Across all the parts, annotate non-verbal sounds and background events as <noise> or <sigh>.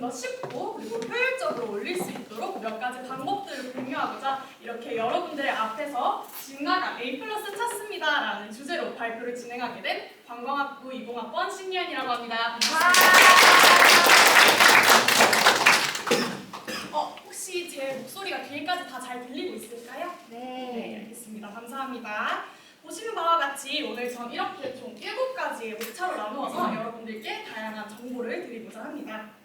좀 더 쉽고 그리고 효율적으로 올릴 수 있도록 몇 가지 방법들을 공유하고자 이렇게 여러분들의 앞에서 진화가 A 플러스 찾습니다 라는 주제로 발표를 진행하게 된 관광학부 20학번 신유연이라고 합니다. 어, 혹시 제 목소리가 뒤에까지 다 잘 들리고 있을까요? 네, 알겠습니다. 감사합니다. 보시는 바와 같이 오늘 전 이렇게 총 7가지의 목차로 나누어서 여러분들께 다양한 정보를 드리고자 합니다.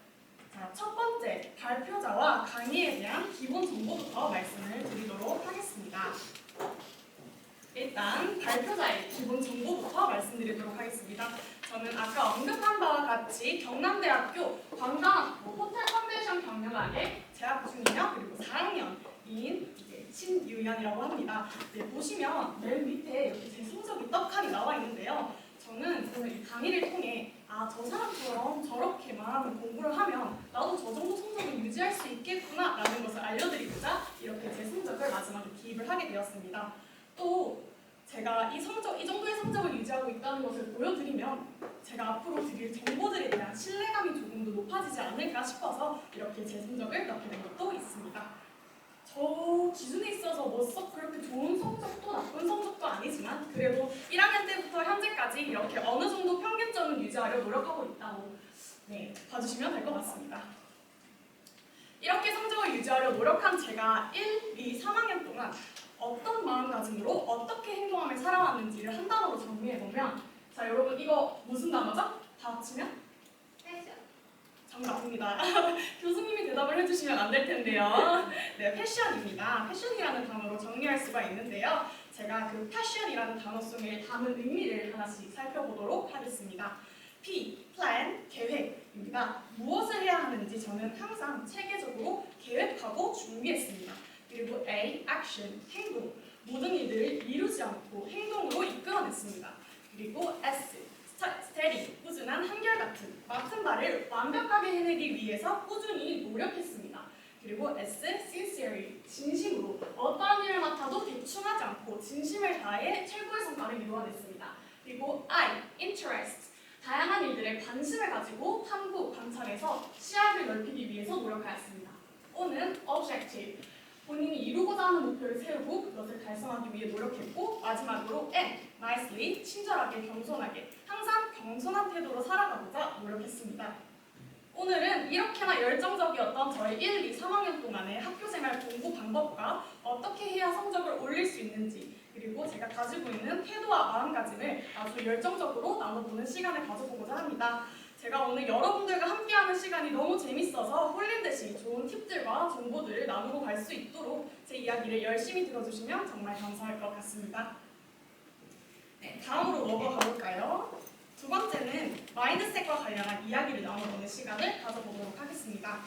자, 첫 번째, 발표자와 강의에 대한 기본 정보부터 말씀을 드리도록 하겠습니다. 일단 발표자의 기본 정보부터 말씀드리도록 하겠습니다. 저는 아까 언급한 바와 같이 경남대학교 관광학부 호텔 컨벤션 경영학에 재학 중이며 그리고 4학년인 이제 신유연이라고 합니다. 네, 보시면 맨 밑에 이렇게 제 성적이 떡하니 나와 있는데요. 저는 오늘 이 강의를 아, 저 사람처럼 저렇게만 공부를 하면 나도 저 정도 성적을 유지할 수 있겠구나 라는 것을 알려드리고자 이렇게 제 성적을 마지막에 기입을 하게 되었습니다. 또 제가 이 성적, 이 정도의 성적을 유지하고 있다는 것을 보여드리면 제가 앞으로 드릴 정보들에 대한 신뢰감이 조금 더 높아지지 않을까 싶어서 이렇게 제 성적을 넣게 된 것도 있습니다. 저 기준에 있어서 뭐썩 그렇게 좋은 성적도 나쁜 성적도 아니지만 그래도 1학년 때부터 현재까지 이렇게 어느 정도 평균점을 유지하려 노력하고 있다고 네, 봐주시면 될 것 같습니다. 이렇게 성적을 유지하려 노력한 제가 1, 2, 3학년 동안 어떤 마음가짐으로 어떻게 행동하며 살아왔는지를 한 단어로 정리해보면 자 여러분 이거 무슨 단어죠? 다 합치면? 정답입니다. <laughs> 교수님이 대답을 해주시면 안 될 텐데요. 네, 패션입니다. 패션이라는 단어로 정리할 수가 있는데요. 제가 그 패션이라는 단어 속에 담은 의미를 하나씩 살펴보도록 하겠습니다. P, plan, 계획입니다. 무엇을 해야 하는지 저는 항상 체계적으로 계획하고 준비했습니다. 그리고 A, action, 행동. 모든 일들을 미루지 않고 행동으로 이끌어냈습니다. 그리고 S, steady, 꾸준한 한결같은 맡은 바를 완벽하게 해내기 위해서 꾸준히 노력했습니다. 그리고 S, sincerely, 진심으로 어떠 대충하지 않고 진심을 다해 최고의 성과를 이루어냈습니다. 그리고 I, interest, 다양한 일들에 관심을 가지고 탐구, 관찰해서 시야를 넓히기 위해서 노력하였습니다. O는 objective, 본인이 이루고자 하는 목표를 세우고 그것을 달성하기 위해 노력했고 마지막으로 N, nicely, 친절하게, 겸손하게 항상 겸손한 태도로 살아가고자 노력했습니다. 이렇게나 열정적이었던 저의 1, 2, 3학년 동안의 학교생활 공부 방법과 어떻게 해야 성적을 올릴 수 있는지 그리고 제가 가지고 있는 태도와 마음가짐을 아주 열정적으로 나눠보는 시간을 가져보고자 합니다. 제가 오늘 여러분들과 함께하는 시간이 너무 재밌어서 홀린 듯이 좋은 팁들과 정보들을 나누고 갈 수 있도록 제 이야기를 열심히 들어주시면 정말 감사할 것 같습니다. 네, 다음으로 넘어가 볼까요? 두 번째는 마인드셋과 관련한 이야기를 나눠보는 시간을 가져보도록 하겠습니다.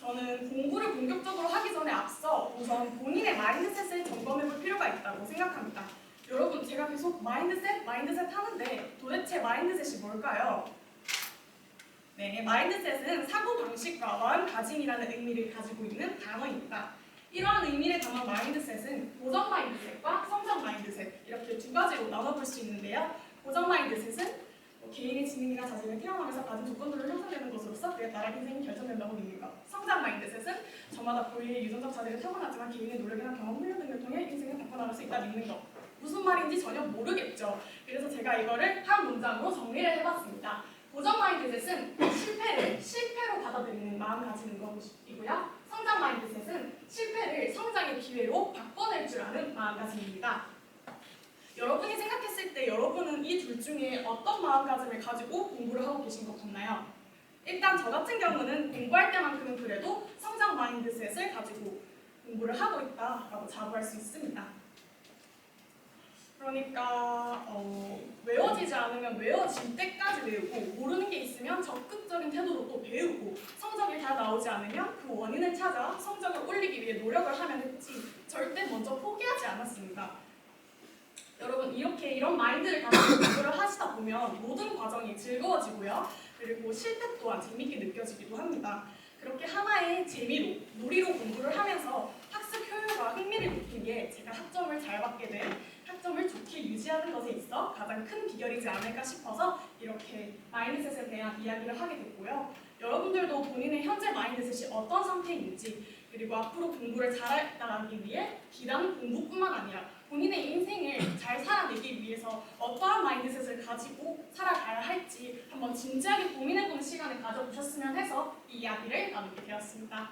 저는 공부를 본격적으로 하기 전에 앞서 우선 본인의 마인드셋을 점검해 볼 필요가 있다고 생각합니다. 여러분, 제가 계속 마인드셋, 마인드셋 하는데 도대체 마인드셋이 뭘까요? 네, 마인드셋은 사고방식과 마음가짐이라는 의미를 가지고 있는 단어입니다. 이러한 의미를 담은 마인드셋은 고정 마인드셋과 성장 마인드셋 이렇게 두 가지로 나눠볼 수 있는데요. 고정 마인드셋은 뭐 개인의 지능이나 자질을 태어나면서 가진 조건들을 형성되는 것으로서 그에 따라 인생이 결정된다고 믿는 것. 성장 마인드셋은 저마다 고유의 유전적 자질을 타고나지만 개인의 노력이나 경험, 훈련 등을 통해 인생을 바꿔나갈 수 있다 믿는 것. 무슨 말인지 전혀 모르겠죠. 그래서 제가 이거를 한 문장으로 정리를 해봤습니다. 고정 마인드셋은 실패를 실패로 받아들이는 마음가짐인 것이고요. 성장 마인드셋은 실패를 성장의 기회로 바꿔낼 줄 아는 마음가짐입니다. 여러분이 생각했을 때 여러분은 이 둘 중에 어떤 마음가짐을 가지고 공부를 하고 계신 것 같나요? 일단 저 같은 경우는 공부할 때만큼은 그래도 성장 마인드셋을 가지고 공부를 하고 있다라고 자부할 수 있습니다. 그러니까 어, 외워지지 않으면 외워질 때까지 외우고 모르는 게 있으면 적극적인 태도로 또 배우고 성적이 다 나오지 않으면 그 원인을 찾아 성적을 올리기 위해 노력을 하면 했지 절대 먼저 포기하지 않았습니다. 여러분 이렇게 이런 마인드를 가지고 공부를 하시다 보면 모든 과정이 즐거워지고요. 그리고 실패 또한 재밌게 느껴지기도 합니다. 그렇게 하나의 재미로 놀이로 공부를 하면서 학습 효율과 흥미를 높이기에 제가 학점을 잘 받게 된 학- 학점을 좋게 유지하는 것에 있어 가장 큰 비결이지 않을까 싶어서 이렇게 마인드셋에 대한 이야기를 하게 됐고요. 여러분들도 본인의 현재 마인드셋이 어떤 상태인지 그리고 앞으로 공부를 잘 나가기 위해 비단 공부뿐만 아니라 본인의 인생을 잘 살아내기 위해서 어떠한 마인드셋을 가지고 살아가야 할지 한번 진지하게 고민해보는 시간을 가져보셨으면 해서 이 이야기를 나누게 되었습니다.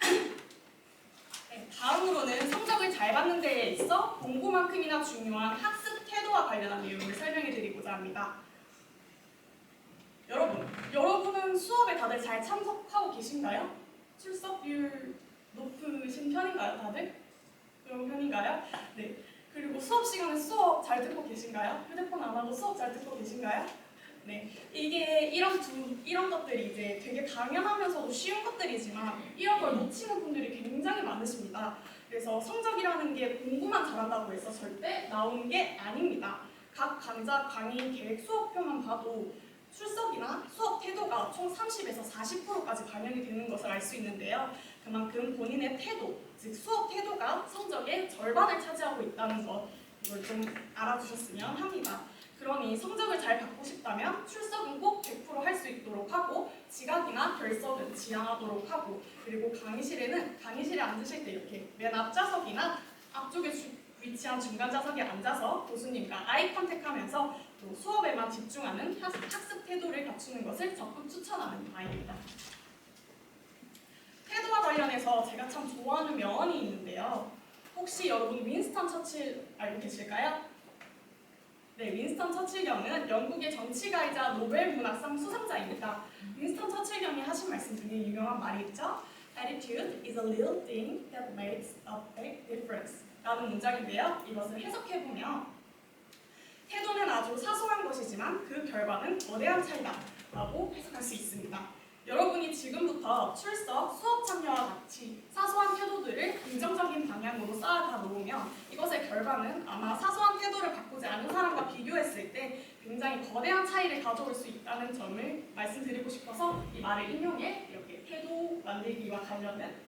<clears throat> 네, 다음으로는 성적을 잘 받는 데에 있어 공부만큼이나 중요한 학습 태도와 관련한 내용을 설명해 드리고자 합니다. 여러분, 여러분은 수업에 다들 잘 참석하고 계신가요? 출석률 높으신 편인가요, 다들? 그런 편인가요? 네. 그리고 수업 시간에 수업 잘 듣고 계신가요? 휴대폰 안 하고 수업 잘 듣고 계신가요? 네. 이게 이런 두 이런 것들이 이제 되게 당연하면서도 쉬운 것들이지만 이런 걸 놓치는 분들이 굉장히 많으십니다. 그래서 성적이라는 게 공부만 잘한다고 해서 절대 나오는 게 아닙니다. 각 강좌 강의 계획 수업표만 봐도 출석이나 수업 태도가 총 30에서 40%까지 반영이 되는 것을 알 수 있는데요. 그만큼 본인의 태도, 즉 수업 태도가 성적의 절반을 차지하고 있다는 것 이걸 좀 알아주셨으면 합니다. 그러니 성적을 잘 받고 싶다면 출석은 꼭 100%할 수 있도록 하고 지각이나 결석은 지양하도록 하고 그리고 강의실에는 강의실에 앉으실 때 이렇게 맨 앞좌석이나 앞쪽에 주- 위치한 중간 좌석에 앉아서 교수님과 아이 컨택하면서 또 수업에만 집중하는 학- 학습 태도를 갖추는 것을 적극 추천하는 바입니다. 태도와 관련해서 제가 참 좋아하는 명언이 있는데요. 혹시 여러분 윈스턴 처칠 알고 계실까요? 네, 윈스턴 처칠경은 영국의 정치가이자 노벨 문학상 수상자입니다. 윈스턴 처칠경이 하신 말씀 중에 유명한 말이 있죠. Attitude is a little thing that makes a big difference. 라는 문장인데요. 이것을 해석해보면 태도는 아주 사소한 것이지만 그 결과는 거대한 차이다. 라고 해석할 수 있습니다. 여러분이 지금부터 출석, 수업 참여와 같이 사소한 태도들을 긍정적인 방향으로 쌓아가 놓으면 이것의 결과는 아마 사소한 태도를 바꾸지 않은 사람과 비교했을 때 굉장히 거대한 차이를 가져올 수 있다는 점을 말씀드리고 싶어서 이 말을 인용해 이렇게 태도 만들기와 관련된